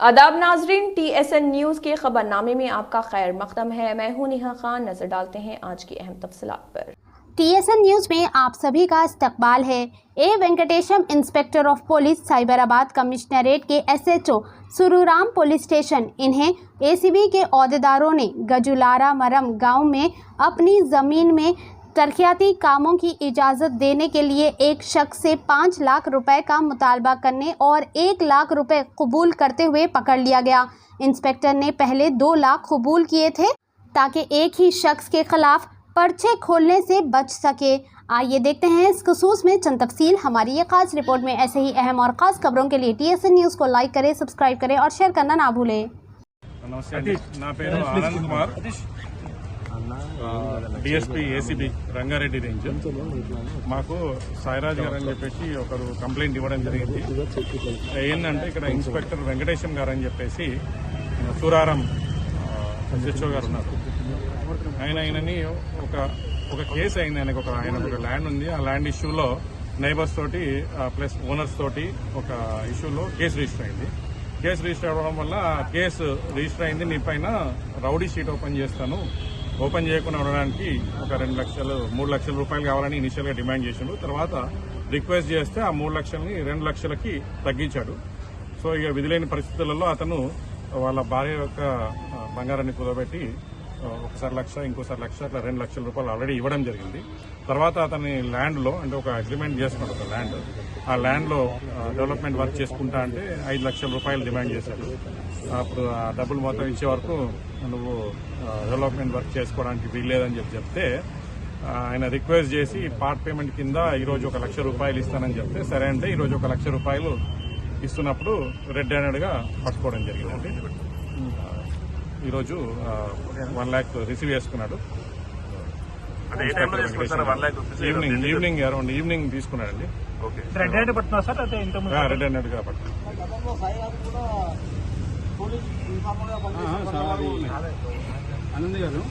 आदाब नाजरीन T S N news के खबरनामे में आपका खैर मकदम है। मैं हूँ नेहा खान। नज़र डालते हैं आज की अहम तफसलात पर। टीएसएन न्यूज़ में आप सभी का इस्तकबाल है। A Venkatesham inspector of police, Cyberabad commissionerate के S H O Sururam police station, इन्हें ए सी बी के अहदेदारों ने गजुलारा मरम गाँव में अपनी ज़मीन में तरक्याती कामों की इजाज़त देने के लिए एक शख्स से पाँच लाख रुपए का मुतालबा करने और एक लाख रुपए कबूल करते हुए पकड़ लिया गया। इंस्पेक्टर ने पहले दो लाख कबूल किए थे ताकि एक ही शख्स के खिलाफ पर्चे खोलने से बच सके। आइए देखते हैं इस खसूस में चंद तफसील। हमारी ये खास रिपोर्ट में ऐसे ही अहम और ख़ास खबरों के लिए टी एस एन न्यूज़ को लाइक करें, सब्सक्राइब करें और शेयर करना ना भूलें। नमस्ते ना Anand Kumar. DSP ACB Rangareddy range. మాకు సాయిరాజ్ గారు అని చెప్పేసి ఒకరు కంప్లైంట్ ఇవ్వడం జరిగింది. ఏంటంటే ఇక్కడ ఇన్స్పెక్టర్ వెంకటేశం గారు అని చెప్పేసి సూరారం ఎస్హెచ్ఓ గారు ఉన్నారు. ఆయన ఆయనని ఒక ఒక కేసు అయింది ఆయనకు ఒక ఆయన ఒక ల్యాండ్ ఉంది. ఆ ల్యాండ్ ఇష్యూలో నైబర్స్ తోటి ప్లస్ ఓనర్స్ తోటి ఒక ఇష్యూలో కేసు రిజిస్టర్ అయింది. కేసు రిజిస్టర్ అవ్వడం వల్ల ఆ కేసు రిజిస్టర్ అయింది. నీ పైన రౌడీ షీట్ ఓపెన్ చేస్తాను. ఓపెన్ చేయకుండా ఉండడానికి ఒక రెండు లక్షలు మూడు లక్షల రూపాయలు కావాలని ఇనిషియల్గా డిమాండ్ చేసిండు. తర్వాత రిక్వెస్ట్ చేస్తే ఆ మూడు లక్షల్ని రెండు లక్షలకి తగ్గించాడు. సో ఇక విధులేని పరిస్థితులలో అతను వాళ్ళ భార్య యొక్క బంగారాన్ని కుదబెట్టి ఒకసారి లక్ష ఇంకోసారి లక్ష అట్లా రెండు లక్షల రూపాయలు ఆల్రెడీ ఇవ్వడం జరిగింది. తర్వాత అతని ల్యాండ్లో అంటే ఒక అగ్రిమెంట్ చేసుకున్నాడు ఒక ల్యాండ్. ఆ ల్యాండ్లో డెవలప్మెంట్ వర్క్ చేసుకుంటా అంటే ఐదు లక్షల రూపాయలు డిమాండ్ చేశాడు అప్పుడు ఆ డబ్బులు మొత్తం ఇచ్చే వరకు నువ్వు డెవలప్మెంట్ వర్క్ చేసుకోవడానికి వీల్లేదని చెప్పి చెప్తే ఆయన రిక్వెస్ట్ చేసి పార్ట్ పేమెంట్ కింద ఈరోజు ఒక లక్ష రూపాయలు ఇస్తానని చెప్తే సరే అంటే ఈరోజు ఒక లక్ష రూపాయలు ఇస్తున్నప్పుడు రెడ్ హ్యాండెడ్గా పట్టుకోవడం జరిగిందండి. ఈరోజు వన్ ల్యాక్ రిసీవ్ చేసుకున్నాడు. ఈవినింగ్ ఈవినింగ్ అరౌండ్ ఈవినింగ్ తీసుకున్నాడండి. ఓకే. రెడ్ హ్యాండ్ పడుతున్నా సార్? అయితే ఇంత ముందు రెడ్ హ్యాండెడ్గా పట్టుకున్నాడు. ఆనంద్ గారు